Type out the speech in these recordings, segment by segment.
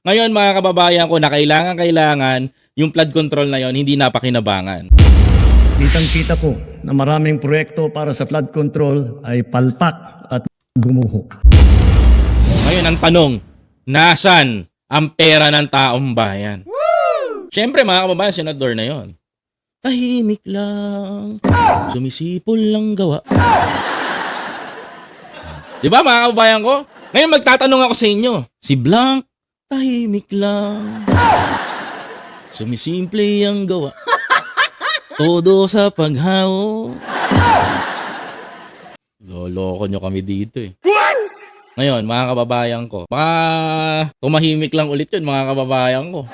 Ngayon mga kababayan ko na kailangan kailangan yung flood control na yon hindi napakinabangan. Kitang-kita ko na maraming proyekto para sa flood control ay palpak at gumuho. Ngayon ang tanong, nasan ang pera ng taong bayan? Siyempre mga kababayan, senador na yon. Tahimik lang, sumisipol lang gawa. Di ba mga kababayan ko? Ngayon magtatanong ako sa inyo, si Blanc, tahimik lang. Sumisimple ang gawa. Todo sa paghaw. Loloko nyo kami dito eh. Ngayon, mga kababayan ko, baka tumahimik lang ulit yun, mga kababayan ko.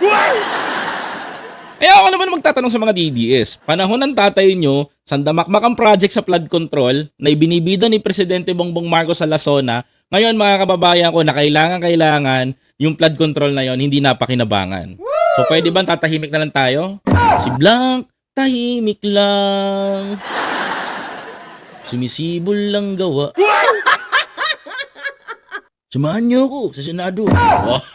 Kaya ako naman magtatanong sa mga DDS. Panahon ng tatay nyo, sandamakmak ang project sa flood control na ibinibida ni Presidente Bongbong Marcos sa Lasona. Ngayon, mga kababayan ko, na kailangan, kailangan, yung flood control na yon hindi napakinabangan. So, pwede ba tatahimik na lang tayo? Si Blanc, tahimik lang. Sumisibol lang gawa. Samahan niyo ako sa Senado. Oh.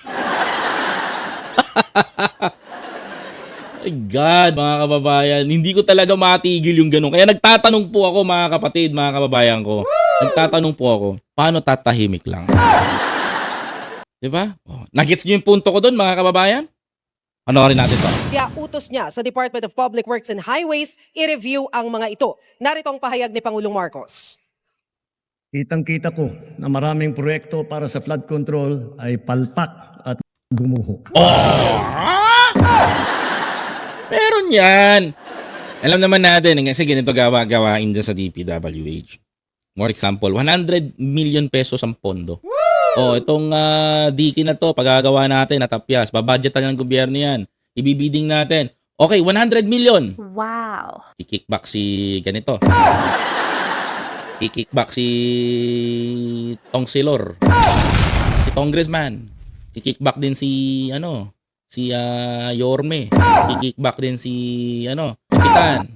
My God, mga kababayan, hindi ko talaga matigil yung ganun. Kaya nagtatanong po ako, mga kapatid, mga kababayan ko. Nagtatanong po ako, paano tatahimik lang? Di ba? Oh, nagets niyo yung punto ko doon, mga kababayan? Ano rin natin to? Kaya utos niya sa Department of Public Works and Highways i-review ang mga ito. Narito ang pahayag ni Pangulong Marcos. Kitang-kita ko na maraming proyekto para sa flood control ay palpak at gumuho. Meron yan. Alam naman natin, kasi ganito gawa-gawain dyan sa DPWH. More example, 100 million pesos ang pondo. Oh, itong uh, diki na to, pagagawa natin, natapyas, babudgetan ng gobyerno yan. Ibibiding natin. Okay, 100 million. Wow. Kikickback si ganito. Kikickback si Tong Silor. Si Congressman. Kikickback din si ano, si ah, Yorme. Kikickback din si ano, Kapitan.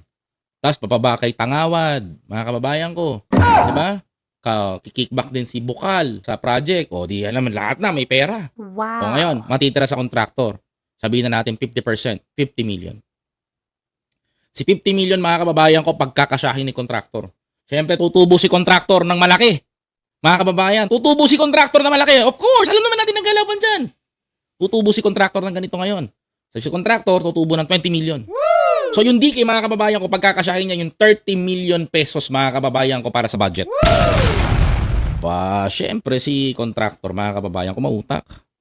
Tapos papaba kay Tangawad, mga kababayan ko. 'Di ba? Ka kikickback din si Bukal sa project. O di alam lahat na may pera. Wow. O ngayon, matitira sa kontraktor. Sabihin na natin 50%, 50 million. Si 50 million mga kababayan ko pagkakasyahin ni kontraktor. Siyempre tutubo si kontraktor ng malaki. Mga kababayan, tutubo si kontraktor ng malaki. Of course, alam naman natin ang galaban dyan. Tutubo si kontraktor ng ganito ngayon. So si kontraktor tutubo ng 20 million. So yung DK mga kababayan ko pagkakasyahin niya yung 30 million pesos mga kababayan ko para sa budget. Ba, syempre si kontraktor mga kababayan ko mautak.